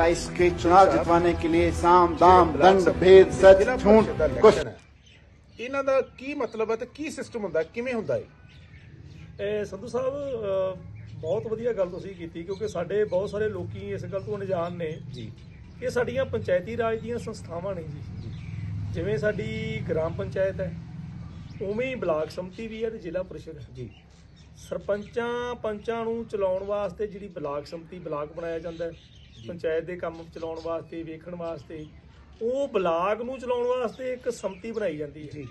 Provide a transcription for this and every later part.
27 के चुनाव जितवाने के लिए साम दाम दंड भेद सच ਜ਼ਿਲ੍ਹਾ झूठ ਪਰਿਸ਼ਦ ਦਾ कुछ election ਹੈ। ਇਹਨਾਂ ਦਾ ਕੀ ਮਤਲਬ ਹੈ ਤੇ ਕੀ ਸਿਸਟਮ ਹੁੰਦਾ ਕਿਵੇਂ ਹੁੰਦਾ ਹੈ ਇਹ ਸੰਧੂ ਸਾਹਿਬ ਅਹ, ਬਹੁਤ ਵਧੀਆ ਗੱਲ ਤੁਸੀਂ ਕੀਤੀ ਕਿਉਂਕਿ ਸਾਡੇ ਬਹੁਤ ਸਾਰੇ ਲੋਕੀ ਇਸ ਗੱਲ ਤੋਂ ਅਣਜਾਣ ਨੇ ਜੀ ਇਹ ਸਾਡੀਆਂ ਪੰਚਾਇਤੀ ਰਾਜ ਦੀਆਂ ਸੰਸਥਾਵਾਂ ਨੇ ਜੀ ਜਿਵੇਂ ਸਾਡੀ ਗ੍ਰਾਮ ਪੰਚਾਇਤ ਹੈ ਉਵੇਂ ਹੀ ਬਲਾਕ ਸੰਮਤੀ ਵੀ ਹੈ ਤੇ ਜ਼ਿਲ੍ਹਾ ਪਰਿਸ਼ਦ ਹੈ ਜੀ ਸਰਪੰਚਾਂ ਪੰਚਾਂ ਨੂੰ ਚਲਾਉਣ ਵਾਸਤੇ ਜਿਹੜੀ ਬਲਾਕ ਸੰਮਤੀ ਬਲਾਕ ਬਣਾਇਆ ਜਾਂਦਾ ਹੈ ਪੰਚਾਇਤ ਦੇ ਕੰਮ ਚਲਾਉਣ ਵਾਸਤੇ ਵੇਖਣ ਵਾਸਤੇ ਉਹ ਬਲਾਕ ਨੂੰ ਚਲਾਉਣ ਵਾਸਤੇ ਇੱਕ ਸੰਮਤੀ ਬਣਾਈ ਜਾਂਦੀ ਹੈ। ਜੀ।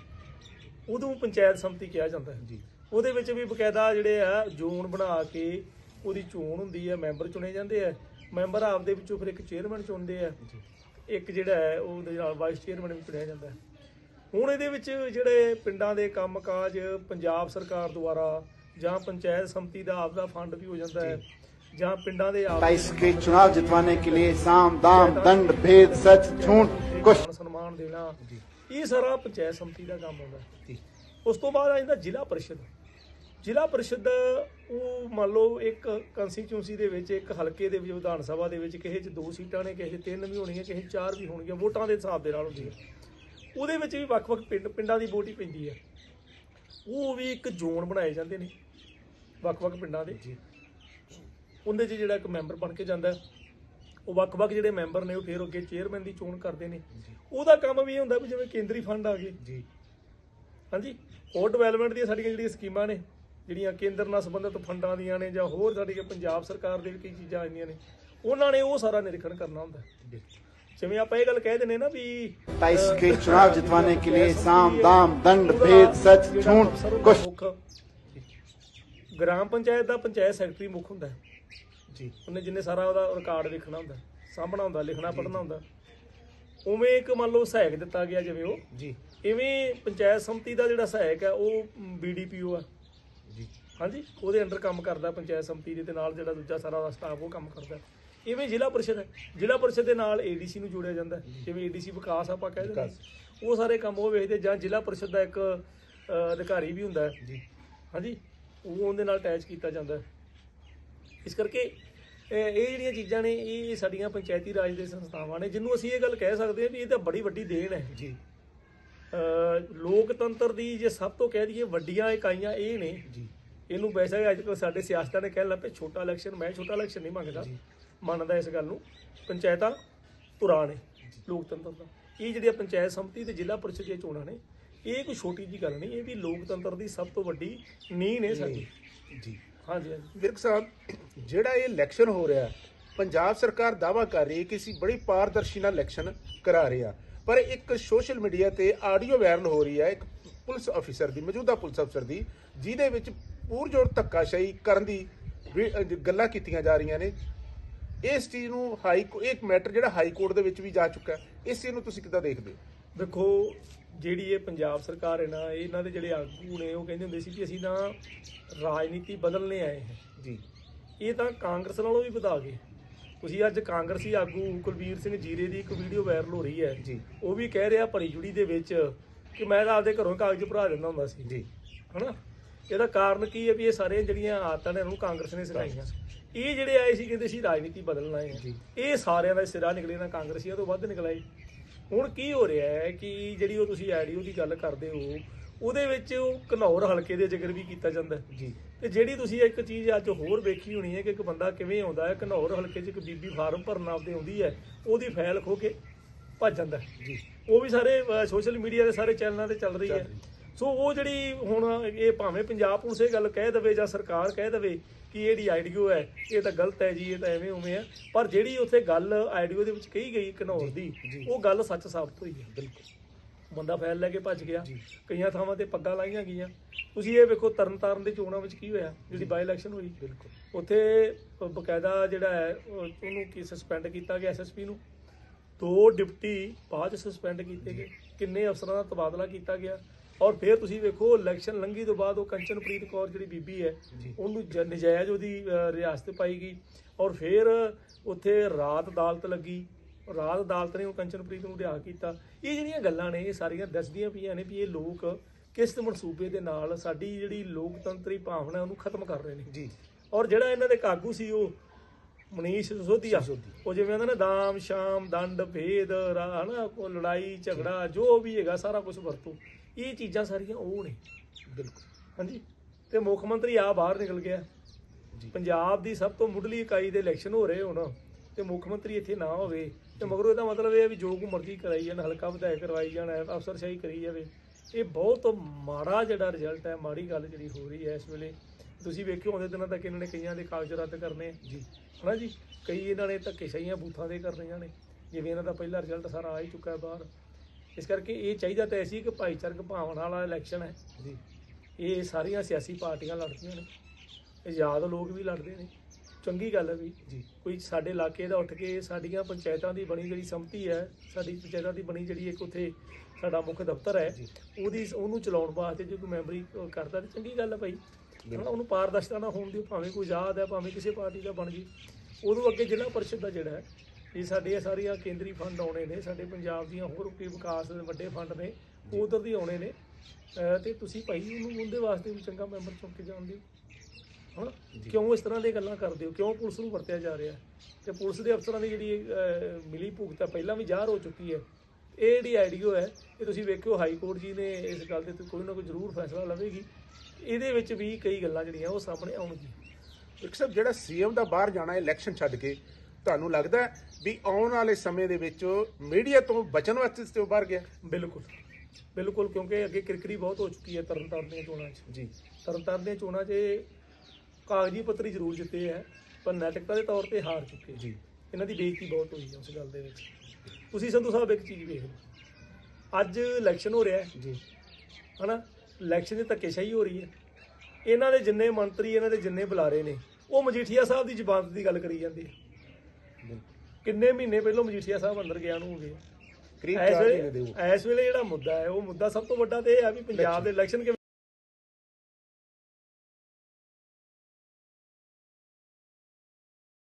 ਉਦੋਂ ਪੰਚਾਇਤ ਸੰਮਤੀ ਕਿਹਾ ਜਾਂਦਾ ਹੈ। ਜੀ। ਉਹਦੇ ਵਿੱਚ ਵੀ ਬਕਾਇਦਾ ਜਿਹੜੇ ਆ ਜ਼ੋਨ ਬਣਾ ਕੇ ਉਹਦੀ ਚੋਣ ਹੁੰਦੀ ਹੈ ਮੈਂਬਰ ਚੁਣੇ ਜਾਂਦੇ ਆ। ਮੈਂਬਰ ਆਪਦੇ ਵਿੱਚੋਂ ਫਿਰ ਇੱਕ ਚੇਅਰਮੈਨ ਚੁਣਦੇ ਆ। ਇੱਕ ਜਿਹੜਾ ਹੈ ਉਹਦੇ ਨਾਲ ਵਾਈਸ ਚੇਅਰਮੈਨ ਵੀ ਚੁਣਿਆ ਜਾਂਦਾ ਹੁਣ ਇਹਦੇ ਵਿੱਚ ਜਿਹੜੇ ਪਿੰਡਾਂ ਦੇ ਕੰਮਕਾਜ ਪੰਜਾਬ ਸਰਕਾਰ ਦੁਆਰਾ ਜਾਂ ਪੰਚਾਇਤ ਸੰਮਤੀ ਦਾ ਆਪਦਾ ਫੰਡ ਵੀ ਹੋ ਜਾਂਦਾ ਹੈ। ਜਾਂ ਪਿੰਡਾਂ ਦੇ ਆਪ 27 के चुनाव जितवाने के लिए साम दाम दंड भेद सच झूठ कुछ ਮਾਣ ਸਨਮਾਨ ਦੇਣਾ ਇਹ ਸਾਰਾ ਪੰਚਾਇਤ ਸੰਮਤੀ ਦਾ ਕੰਮ ਹੁੰਦਾ ਜੀ ਉਸ ਤੋਂ ਬਾਅਦ ਆ ਜਾਂਦਾ ਜ਼ਿਲ੍ਹਾ ਪਰਿਸ਼ਦ ਜ਼ਿਲ੍ਹਾ ਪਰਿਸ਼ਦ ਉਹ ਮੰਨ ਲਓ ਇੱਕ ਕੰਸਟੀਚੂਐਂਸੀ ਦੇ ਵਿੱਚ ਇੱਕ ਹਲਕੇ ਦੇ ਵਿੱਚ ਵਿਧਾਨ ਸਭਾ ਦੇ ਵਿੱਚ ਕਿਸੇ 'ਚ ਦੋ ਸੀਟਾਂ ਨੇ ਕਿਸੇ 'ਚ ਤਿੰਨ ਵੀ ਹੋਣਗੀਆਂ ਕਿਸੇ 'ਚ ਚਾਰ ਵੀ ਹੋਣਗੀਆਂ ਵੋਟਾਂ ਦੇ ਹਿਸਾਬ ਦੇ ਨਾਲ ਹੁੰਦੀ ਹੈ ਉਹਦੇ ਵਿੱਚ ਵੀ ਵੱਖ-ਵੱਖ ਪਿੰਡ ਪਿੰਡਾਂ ਦੀ ਵੋਟ ਹੀ ਪੈਂਦੀ ਹੈ ਉਹ ਵੀ ਇੱਕ ਜ਼ੋਨ ਬਣਾਏ ਜਾਂਦੇ ਨੇ ਵੱਖ-ਵੱਖ ਪਿੰਡਾਂ ਦੇ ਉਹਦੇ 'ਚ ਜਿਹੜਾ ਇੱਕ ਮੈਂਬਰ ਬਣ ਕੇ ਜਾਂਦਾ ਉਹ ਵੱਖ-ਵੱਖ ਜਿਹੜੇ ਮੈਂਬਰ ਨੇ ਉਹ ਫਿਰ ਅੱਗੇ ਚੇਅਰਮੈਨ ਦੀ ਚੋਣ ਕਰਦੇ ਨੇ। ਉਹਦਾ ਕੰਮ ਵੀ ਇਹ ਹੁੰਦਾ ਵੀ ਜਿਵੇਂ ਕੇਂਦਰੀ ਫੰਡ ਆ ਗਏ। ਜੀ। ਹਾਂਜੀ? ਹੋਰ ਡਿਵੈਲਪਮੈਂਟ ਦੀਆਂ ਸਾਡੀਆਂ ਜਿਹੜੀਆਂ ਸਕੀਮਾਂ ਨੇ ਜਿਹੜੀਆਂ ਕੇਂਦਰ ਨਾਲ ਸੰਬੰਧਿਤ ਫੰਡਾਂ ਦੀਆਂ ਨੇ ਜਾਂ ਹੋਰ ਸਾਡੀ ਪੰਜਾਬ ਸਰਕਾਰ ਦੇ ਵੀ ਕਈ ਚੀਜ਼ਾਂ ਆਈਆਂ ਨੇ ਉਹਨਾਂ ਨੇ ਉਹ ਸਾਰਾ ਨਿਰੀਖਣ ਕਰਨਾ ਹੁੰਦਾ ਜਿਵੇਂ ਆਪਾਂ ਇਹ ਗੱਲ ਕਹਿ ਦਿੰਨੇ ਨਾ ਵੀ 23 ਕੇ ਚੁਣਾਵ ਜਿਤਵਾਨੇ ਕੇ ਲਈ ਸਾਮ ਦਾਮ ਦੰਡ ਭੇਦ ਸੱਚ ਝੂਠ ਕੁਝ ਗ੍ਰਾਮ ਪੰਚਾਇਤ ਦਾ ਪੰਚਾਇਤ ਸੈਕਟਰੀ ਮੁੱਖ ਹੁੰਦਾ ਹੈ। ਜੀ। ਉਹਨੇ ਜਿੰਨੇ ਸਾਰਾ ਉਹਦਾ ਰਿਕਾਰਡ ਵੇਖਣਾ ਹੁੰਦਾ ਸਾਂਭਣਾ ਹੁੰਦਾ ਲਿਖਣਾ ਪੜ੍ਹਨਾ ਹੁੰਦਾ। ਉਵੇਂ ਇੱਕ ਮੰਨ ਲਓ ਸਹਾਇਕ ਦਿੱਤਾ ਗਿਆ ਜਿਵੇਂ ਉਹ। ਜੀ। ਇਵੇਂ ਪੰਚਾਇਤ ਸੰਮਤੀ ਦਾ ਜਿਹੜਾ ਸਹਾਇਕ ਹੈ ਉਹ ਬੀਡੀਪੀਓ ਆ। ਜੀ। ਹਾਂਜੀ ਉਹਦੇ ਅੰਡਰ ਕੰਮ ਕਰਦਾ ਪੰਚਾਇਤ ਸੰਮਤੀ ਦੇ ਤੇ ਨਾਲ ਜਿਹੜਾ ਦੂਜਾ ਸਾਰਾ ਦਾ ਸਟਾਫ ਉਹ ਕੰਮ ਕਰਦਾ। ਇਵੇਂ ਜ਼ਿਲ੍ਹਾ ਪਰਿਸ਼ਦ ਹੈ। ਜ਼ਿਲ੍ਹਾ ਪਰਿਸ਼ਦ ਦੇ ਨਾਲ ਏਡੀਸੀ ਨੂੰ ਜੋੜਿਆ ਜਾਂਦਾ। ਜਿਵੇਂ ਏਡੀਸੀ ਵਿਕਾਸ ਆਪਾਂ ਕਹਿ ਦਿੰਦੇ ਹਾਂ। ਉਹ ਸਾਰੇ ਕੰਮ ਉਹ ਵੇਖਦੇ ਜਾਂ ਜ਼ਿਲ੍ਹਾ ਪਰਿਸ਼ਦ ਦਾ ਇੱਕ ਅਹ, ਅਧਿਕਾਰੀ ਵੀ ਹੁੰਦਾ ਹੈ। ਜੀ। ਹਾਂਜੀ ਉਹ ਉਹਦੇ ਨਾਲ ਅਟੈਚ ਕੀਤਾ ਜਾਂਦਾ ਹੈ। ਇਸ ਕਰਕੇ ਇਹ ਜਿਹੜੀਆਂ ਚੀਜ਼ਾਂ ਨੇ ਇਹ ਸਾਡੀਆਂ ਪੰਚਾਇਤੀ ਰਾਜ ਦੇ ਸੰਸਥਾਵਾਂ ਨੇ ਜਿਹਨੂੰ ਅਸੀਂ ਇਹ ਗੱਲ ਕਹਿ ਸਕਦੇ ਹਾਂ ਵੀ ਇਹ ਤਾਂ ਬੜੀ ਵੱਡੀ ਦੇਣ ਹੈ। ਜੀ। ਲੋਕਤੰਤਰ ਦੀ ਜੇ ਸਭ ਤੋਂ ਕਹਿ ਦਈਏ ਵੱਡੀਆਂ ਇਕਾਈਆਂ ਇਹ ਨੇ ਜੀ। ਇਹਨੂੰ ਵੈਸੇ ਅੱਜ ਕੱਲ੍ਹ ਸਾਡੇ ਸਿਆਸਤਾਂ ਨੇ ਕਹਿਣ ਲੱਪੇ ਛੋਟਾ ਇਲੈਕਸ਼ਨ ਮੈਂ ਛੋਟਾ ਇਲੈਕਸ਼ਨ ਨਹੀਂ ਮੰਗਦਾ ਮੰਨਦਾ ਇਸ ਗੱਲ ਨੂੰ। ਪੰਚਾਇਤਾਂ ਧੁਰਾ ਨੇ ਲੋਕਤੰਤਰ ਦਾ। ਇਹ ਜਿਹੜੀਆਂ ਪੰਚਾਇਤ ਸੰਮਤੀ ਤੇ ਜ਼ਿਲ੍ਹਾ ਪਰਿਸ਼ਦ ਦੀਆਂ ਚੋਣਾਂ ਨੇ ਇਹ ਕੋਈ ਛੋਟੀ ਜੀ ਗੱਲ ਨਹੀਂ ਇਹ ਵੀ ਲੋਕਤੰਤਰ ਦੀ ਸਭ ਤੋਂ ਵੱਡੀ ਨੀਂਹ ਨੇ ਸਾਡੀ। ਜੀ। ਹਾਂਜੀ ਵਿਰਕ ਸਾਹਿਬ ਜਿਹੜਾ ਇਹ ਇਲੈਕਸ਼ਨ ਹੋ ਰਿਹਾ ਪੰਜਾਬ ਸਰਕਾਰ ਦਾਵਾ ਕਰ ਰਹੀ ਹੈ ਕਿ ਅਸੀਂ ਬੜੀ ਪਾਰਦਰਸ਼ੀ ਨਾਲ ਇਲੈਕਸ਼ਨ ਕਰਾ ਰਹੇ ਹਾਂ। ਪਰ ਇੱਕ ਸੋਸ਼ਲ ਮੀਡੀਆ ਤੇ ਆਡੀਓ ਵਾਇਰਲ ਹੋ ਰਹੀ ਹੈ ਇੱਕ ਪੁਲਿਸ ਅਫੀਸਰ ਦੀ ਮੌਜੂਦਾ ਪੁਲਿਸ ਅਫਸਰ ਦੀ ਜਿਹਦੇ ਵਿੱਚ ਪੂਰਜੋਰ ਧੱਕਾਸ਼ਾਹੀ ਕਰਨ ਦੀ ਗੱਲਾਂ ਕੀਤੀਆਂ ਜਾ ਰਹੀਆਂ ਨੇ। ਇਸ ਚੀਜ਼ ਨੂੰ ਹਾਈ ਇੱਕ ਮੈਟਰ ਜਿਹੜਾ ਹਾਈ ਕੋਰਟ ਦੇ ਵਿੱਚ ਵੀ ਜਾ ਚੁੱਕਾ ਹੈ। ਇਸ ਚੀਜ਼ ਨੂੰ ਤੁਸੀਂ ਕਿੱਦਾਂ ਦੇਖਦੇ ਹੋ? ਦੇਖੋ ਜਿਹੜੀ ਇਹ ਪੰਜਾਬ ਸਰਕਾਰ ਹੈ ਨਾ ਇਹਨਾਂ ਦੇ ਜਿਹੜੇ ਆਗੂ ਨੇ ਉਹ ਕਹਿੰਦੇ ਹੁੰਦੇ ਸੀ ਕਿ ਅਸੀਂ ਤਾਂ ਰਾਜਨੀਤੀ ਬਦਲਨੇ ਆਏ ਹਾਂ। ਜੀ। ਇਹ ਤਾਂ ਕਾਂਗਰਸ ਨਾਲੋਂ ਵੀ ਵਧਾ ਗਏ। ਤੁਸੀਂ ਅੱਜ ਕਾਂਗਰਸੀ ਆਗੂ ਕੁਲਵੀਰ ਸਿੰਘ ਜੀਰੇ ਦੀ ਇੱਕ ਵੀਡੀਓ ਵਾਇਰਲ ਹੋ ਰਹੀ ਹੈ। ਜੀ। ਉਹ ਵੀ ਕਹਿ ਰਿਹਾ ਭਰੀ ਜੁੜੀ ਦੇ ਵਿੱਚ ਕਿ ਮੈਂ ਤਾਂ ਆਪਦੇ ਘਰੋਂ ਕਾਗਜ਼ ਭਰਾ ਦਿੰਦਾ ਹੁੰਦਾ ਸੀ। ਜੀ। ਹਨਾ? ਇਹਦਾ ਕਾਰਨ ਕੀ ਹੈ ਵੀ ਇਹ ਸਾਰੇ ਜਿਹੜੀਆਂ ਆਦਤਾਂ ਨੇ ਉਹਨੂੰ ਕਾਂਗਰਸ ਨੇ ਸਿਖਾਈਆਂ। ਇਹ ਜਿਹੜੇ ਆਏ ਸੀ ਕਹਿੰਦੇ ਸੀ ਰਾਜਨੀਤੀ ਬਦਲਣਾ ਹੈ। ਜੀ। ਇਹ ਸਾਰਿਆਂ ਦਾ ਸਿਰਾ ਨਿਕਲੇ ਨਾ ਕਾਂਗਰਸੀਆਂ ਤੋਂ ਵੱਧ ਨਿਕਲਾਏ ਹੁਣ ਕੀ ਹੋ ਰਿਹਾ ਹੈ ਕਿ ਜਿਹੜੀ ਉਹ ਤੁਸੀਂ ਆਡੀਓ ਦੀ ਗੱਲ ਕਰਦੇ ਹੋ ਉਹਦੇ ਵਿੱਚ ਉਹ ਘਨੌਰ ਹਲਕੇ ਦੇ ਜ਼ਿਕਰ ਵੀ ਕੀਤਾ ਜਾਂਦਾ ਜੀ ਤੇ ਜਿਹੜੀ ਤੁਸੀਂ ਇੱਕ ਚੀਜ਼ ਅੱਜ ਹੋਰ ਵੇਖੀ ਹੋਣੀ ਹੈ ਕਿ ਇੱਕ ਬੰਦਾ ਕਿਵੇਂ ਆਉਂਦਾ ਹੈ ਘਨੌਰ ਹਲਕੇ 'ਚ ਇੱਕ ਬੀਬੀ ਫਾਰਮ ਭਰਨ ਆਪਦੇ ਆਉਂਦੀ ਹੈ ਉਹਦੀ ਫਾਈਲ ਖੋ ਕੇ ਭੱਜ ਜਾਂਦਾ। ਜੀ ਉਹ ਵੀ ਸਾਰੇ ਸੋਸ਼ਲ ਮੀਡੀਆ ਦੇ ਸਾਰੇ ਚੈਨਲਾਂ ਤੇ ਚੱਲ ਰਹੀ ਹੈ। ਸੋ ਉਹ ਜਿਹੜੀ ਹੁਣ ਇਹ ਭਾਵੇਂ ਪੰਜਾਬ ਪੁਲਿਸ ਇਹ ਗੱਲ ਕਹਿ ਦੇਵੇ ਜਾਂ ਸਰਕਾਰ ਕਹਿ ਦੇਵੇ ਕਿ ਇਹਦੀ ਆਈਡੀਓ ਹੈ ਇਹ ਤਾਂ ਗਲਤ ਹੈ ਜੀ ਇਹ ਤਾਂ ਐਵੇਂ ਉਵੇਂ ਹੈ ਪਰ ਜਿਹੜੀ ਉੱਥੇ ਗੱਲ ਆਈਡੀਓ ਦੇ ਵਿੱਚ ਕਹੀ ਗਈ ਘਨੌਰ ਦੀ। ਉਹ ਗੱਲ ਸੱਚ ਸਾਬਤ ਹੋਈ ਹੈ ਬਿਲਕੁਲ। ਬੰਦਾ ਫਾਈਲ ਲੈ ਕੇ ਭੱਜ ਗਿਆ। ਕਈਆਂ ਥਾਵਾਂ ਤੇ ਪੱਗਾਂ ਲਾਈਆਂ ਗਈਆਂ। ਤੁਸੀਂ ਇਹ ਵੇਖੋ ਤਰਨਤਾਰਨ ਦੇ ਚੋਣਾਂ ਵਿੱਚ ਕੀ ਹੋਇਆ ਜਿਹੜੀ ਬਾਈ ਇਲੈਕਸ਼ਨ ਹੋਈ। ਬਿਲਕੁਲ। ਉੱਥੇ ਬਕਾਇਦਾ ਜਿਹੜਾ ਹੈ ਉਹ- ਉਹਨੂੰ ਕੀ ਸਸਪੈਂਡ ਕੀਤਾ ਗਿਆ ਐਸਐਸਪੀ ਨੂੰ? ਦੋ ਡਿਪਟੀ ਬਾਅਦ ਸਸਪੈਂਡ ਕੀਤੇ ਗਏ। ਕਿੰਨੇ ਅਫਸਰਾਂ ਦਾ ਤਬਾਦਲਾ ਕੀਤਾ ਗਿਆ? ਔਰ ਫਿਰ ਤੁਸੀਂ ਵੇਖੋ ਇਲੈਕਸ਼ਨ ਲੰਘੀ ਤੋਂ ਬਾਅਦ ਉਹ ਕੰਚਨਪ੍ਰੀਤ ਕੌਰ ਜਿਹੜੀ ਬੀਬੀ ਹੈ। ਉਹਨੂੰ ਜ- ਨਜਾਇਜ਼ ਉਹਦੀ ਅ, ਰਿਆਸਤ ਪਾਈ ਗਈ। ਔਰ ਫਿਰ ਉੱਥੇ ਰਾਤ ਅਦਾਲਤ ਲੱਗੀ। ਰਾਤ ਅਦਾਲਤ ਨੇ ਉਹ ਕੰਚਨਪ੍ਰੀਤ ਨੂੰ ਰਿਹਾ ਕੀਤਾ। ਇਹ ਜਿਹੜੀਆਂ ਗੱਲਾਂ ਨੇ ਇਹ ਸਾਰੀਆਂ ਦੱਸਦੀਆਂ ਪਈਆਂ ਨੇ ਵੀ ਇਹ ਲੋਕ ਕਿਸ ਮਨਸੂਬੇ ਦੇ ਨਾਲ ਸਾਡੀ ਜਿਹੜੀ ਲੋਕਤੰਤਰੀ ਭਾਵਨਾ ਉਹਨੂੰ ਖਤਮ ਕਰ ਰਹੇ ਨੇ। ਜੀ। ਔਰ ਜਿਹੜਾ ਇਹਨਾਂ ਦੇ ਕਾਗੂ ਸੀ ਉਹ ਮਨੀਸ਼ ਸਿਸੋਦੀਆ। ਉਹ ਜਿਵੇਂ ਕਹਿੰਦਾ ਨਾ ਦਾਮ ਸ਼ਾਮ ਦੰਡ ਭੇਦ ਰਾ- ਹਨਾ ਕੋ ਲੜਾਈ ਝਗੜਾ ਜੋ ਵੀ ਹੈਗਾ ਸਾਰਾ ਕੁਝ ਵਰਤੋ। ਇਹ ਚੀਜ਼ਾਂ ਸਾਰੀਆਂ ਉਹ ਨੇ। ਬਿਲਕੁਲ। ਹਾਂਜੀ? ਤੇ ਮੁੱਖ ਮੰਤਰੀ ਆ ਬਾਹਰ ਨਿਕਲ ਗਿਆ। ਪੰਜਾਬ ਦੀ ਸਭ ਤੋਂ ਮੁੱਢਲੀ ਇਕਾਈ ਦੇ ਇਲੈਕਸ਼ਨ ਹੋ ਰਹੇ ਹੁਣ ਤੇ ਮੁੱਖ ਮੰਤਰੀ ਇੱਥੇ ਨਾ ਹੋਵੇ ਤੇ ਮਗਰੋਂ ਇਹਦਾ ਮਤਲਬ ਇਹ ਹੈ ਵੀ ਜੋ ਕੋ ਮਰਜ਼ੀ ਕਰਾਈ ਜਾਣ ਹਲਕਾ ਵਿਧਾਇਕ ਕਰਵਾਈ ਜਾਣ ਅਫਸਰਸ਼ਾਹੀ ਕਰੀ ਜਾਵੇ। ਇਹ ਬਹੁਤ ਮਾੜਾ ਜਿਹੜਾ ਰਿਜ਼ਲਟ ਹੈ ਮਾੜੀ ਗੱਲ ਜਿਹੜੀ ਹੋ ਰਹੀ ਹੈ ਇਸ ਵੇਲੇ। ਤੁਸੀਂ ਵੇਖਿਓ ਆਉਂਦੇ ਦਿਨਾਂ ਤੱਕ ਇਹਨਾਂ ਨੇ ਕਈਆਂ ਦੇ ਕਾਗਜ਼ ਰੱਦ ਕਰਨੇ। ਜੀ। ਹਨਾ ਜੀ? ਕਈ ਇਹਨਾਂ ਨੇ ਧੱਕੇਸ਼ਾਹੀਆਂ ਬੂਥਾਂ ਦੇ ਕਰ ਰਹੀਆਂ ਨੇ। ਜਿਵੇਂ ਇਹਨਾਂ ਦਾ ਪਹਿਲਾ ਰਿਜ਼ਲਟ ਸਾਰਾ ਆ ਹੀ ਚੁੱਕਾ ਹੈ ਬਾਹਰ। ਇਸ ਕਰਕੇ ਇਹ ਚਾਹੀਦਾ ਤਾਂ ਐਸੀ ਕਿ ਭਾਈਚਾਰਕ ਭਾਵਨਾ ਵਾਲਾ ਇਲੈਕਸ਼ਨ ਹੈ। ਜੀ। ਇਹ ਸਾਰੀਆਂ ਸਿਆਸੀ ਪਾਰਟੀਆਂ ਲੜਦੀਆਂ ਨੇ। ਆਜ਼ਾਦ ਲੋਕ ਵੀ ਲੜਦੇ ਨੇ। ਚੰਗੀ ਗੱਲ ਹੈ ਵੀ ਜੀ। ਕੋਈ ਸਾਡੇ ਇਲਾਕੇ ਦਾ ਉੱਠ ਕੇ ਸਾਡੀਆਂ ਪੰਚਾਇਤਾਂ ਦੀ ਬਣੀ ਜਿਹੜੀ ਸੰਮਤੀ ਹੈ ਸਾਡੀ ਪੰਚਾਇਤਾਂ ਦੀ ਬਣੀ ਜਿਹੜੀ ਇੱਕ ਉੱਥੇ ਸਾਡਾ ਮੁੱਖ ਦਫ਼ਤਰ ਹੈ ਜੀ। ਉਹਦੀ ਉਹਨੂੰ ਚਲਾਉਣ ਵਾਸਤੇ ਜੇ ਕੋਈ ਮੈਂਬਰੀ ਕਰਦਾ ਤੇ ਚੰਗੀ ਗੱਲ ਹੈ ਭਾਈ। ਹਨਾ, ਉਹਨੂੰ ਪਾਰਦਰਸ਼ਤਾ ਨਾ ਹੋਣ ਦੀ ਭਾਵੇਂ ਕੋਈ ਆਜ਼ਾਦ ਹੈ ਭਾਵੇਂ ਕਿਸੇ ਪਾਰਟੀ ਦਾ ਬਣ ਗਈ ਉਦੋਂ ਅੱਗੇ ਜ਼ਿਲ੍ਹਾ ਪਰਿਸ਼ਦ ਦਾ ਜਿਹੜਾ ਹੈ ਇਹ ਸਾਡੇ ਇਹ ਸਾਰੀਆਂ ਕੇਂਦਰੀ ਫੰਡ ਆਉਣੇ ਨੇ ਸਾਡੇ ਪੰਜਾਬ ਦੀਆਂ ਹੋਰ ਕੋਈ ਵਿਕਾਸ ਦੇ ਵੱਡੇ ਫੰਡ ਨੇ ਉਧਰ ਦੀ ਆਉਣੇ ਨੇ। ਤੇ ਤੁਸੀਂ ਭਾਈ ਉਹਨੂੰ ਉਹਦੇ ਵਾਸਤੇ ਵੀ ਚੰਗਾ ਮੈਂਬਰ ਚੁਣ ਕੇ ਜਾਣ ਦਿਓ ਹਨਾ? ਕਿਉਂ ਇਸ ਤਰ੍ਹਾਂ ਦੀਆਂ ਗੱਲਾਂ ਕਰਦੇ ਹੋ? ਕਿਉਂ ਪੁਲਿਸ ਨੂੰ ਵਰਤਿਆ ਜਾ ਰਿਹਾ? ਹੈ? ਤੇ ਪੁਲਿਸ ਦੇ ਅਫਸਰਾਂ ਦੀ ਜਿਹੜੀ ਮਿਲੀ ਭੁਗਤ ਹੈ ਪਹਿਲਾਂ ਵੀ ਜ਼ਾਹਰ ਹੋ ਚੁੱਕੀ ਹੈ। ਇਹ ਜਿਹੜੀ ਆਈਡੀਓ ਹੈ ਇਹ ਤੁਸੀਂ ਵੇਖਿਓ ਹਾਈ ਕੋਰਟ ਜੀ ਨੇ ਇਸ ਗੱਲ ਤੇ ਕੋਈ ਨਾ ਕੋਈ ਜ਼ਰੂਰ ਫੈਸਲਾ ਲਵੇਗੀ। ਇਹਦੇ ਵਿੱਚ ਵੀ ਕਈ ਗੱਲਾਂ ਜਿਹੜੀਆਂ ਉਹ ਸਾਹਮਣੇ ਆਉਣਗੀਆਂ। ਇੱਕ ਸਭ ਜਿਹੜਾ ਸੀਐਮ ਦਾ ਬਾਹਰ ਜਾਣਾ ਇਲੈਕਸ਼ਨ ਛੱਡ ਕੇ ਤੁਹਾਨੂੰ ਲੱਗਦਾ ਹੈ ਵੀ ਆਉਣ ਵਾਲੇ ਸਮੇਂ ਦੇ ਵਿੱਚ ਮੀਡੀਆ ਤੋਂ ਬਚਣ ਵਾਸਤੇ ਤੇ ਬਾਹਰ ਗਿਆ। ਬਿਲਕੁਲ। ਬਿਲਕੁਲ ਕਿਉਂਕਿ ਅੱਗੇ ਕਿਰਕਰੀ ਬਹੁਤ ਹੋ ਚੁੱਕੀ ਹੈ ਤਰਨਤਾਰਨ ਦੀਆਂ ਚੋਣਾਂ 'ਚ। ਜੀ। ਤਰਨਤਾਰਨ ਦੀਆਂ ਚੋਣਾਂ 'ਚ ਕਾਗਜ਼ੀ ਪੱਤਰੀ ਜ਼ਰੂਰ ਜਿੱਤੇ ਹੈ ਪਰ ਨੈਤਿਕਤਾ ਦੇ ਤੌਰ ਤੇ ਹਾਰ ਚੁੱਕੇ ਜੀ। ਇਹਨਾਂ ਦੀ ਬੇਇੱਜ਼ਤੀ ਬਹੁਤ ਹੋਈ ਹੈ ਉਸ ਗੱਲ ਦੇ ਵਿੱਚ। ਤੁਸੀਂ ਸੰਧੂ ਸਾਹਿਬ ਇੱਕ ਚੀਜ਼ ਵੇਖ ਲਓ। ਅੱਜ ਇਲੈਕਸ਼ਨ ਹੋ ਰਿਹਾ ਹੈ। ਜੀ। ਹਨਾ? ਇਲੈਕਸ਼ਨ ਦੀ ਧੱਕੇਸ਼ਾਹੀ ਹੋ ਰਹੀ ਹੈ। ਇਹਨਾਂ ਦੇ ਜਿੰਨੇ ਮੰਤਰੀ ਇਹਨਾਂ ਦੇ ਜਿੰਨੇ ਬੁਲਾਰੇ ਨੇ ਉਹ ਮਜੀਠੀਆ ਸਾਹਿਬ ਦੀ ਜ਼ਬਾਨ ਦੀ ਗੱਲ ਕਰੀ ਜਾਂਦੇ ਆ। ਕਿੰਨੇ ਮਹੀਨੇ ਪਹਿਲਾਂ ਮਜੀਠੀਆ ਸਾਹਿਬ ਅੰਦਰ ਗਿਆ ਨੂੰ ਹੋ ਗਏ। ਕਰੀਬ ਇਸ 4 ਮਹੀਨੇ ਦੇ ਇਸ ਵੇਲੇ ਜਿਹੜਾ ਮੁੱਦਾ ਹੈ ਉਹ ਮੁੱਦਾ ਸਭ ਤੋਂ ਵੱਡਾ ਤੇ ਇਹ ਹੈ ਵੀ ਪੰਜਾਬ ਦੇ ਇਲੈਕਸ਼ਨ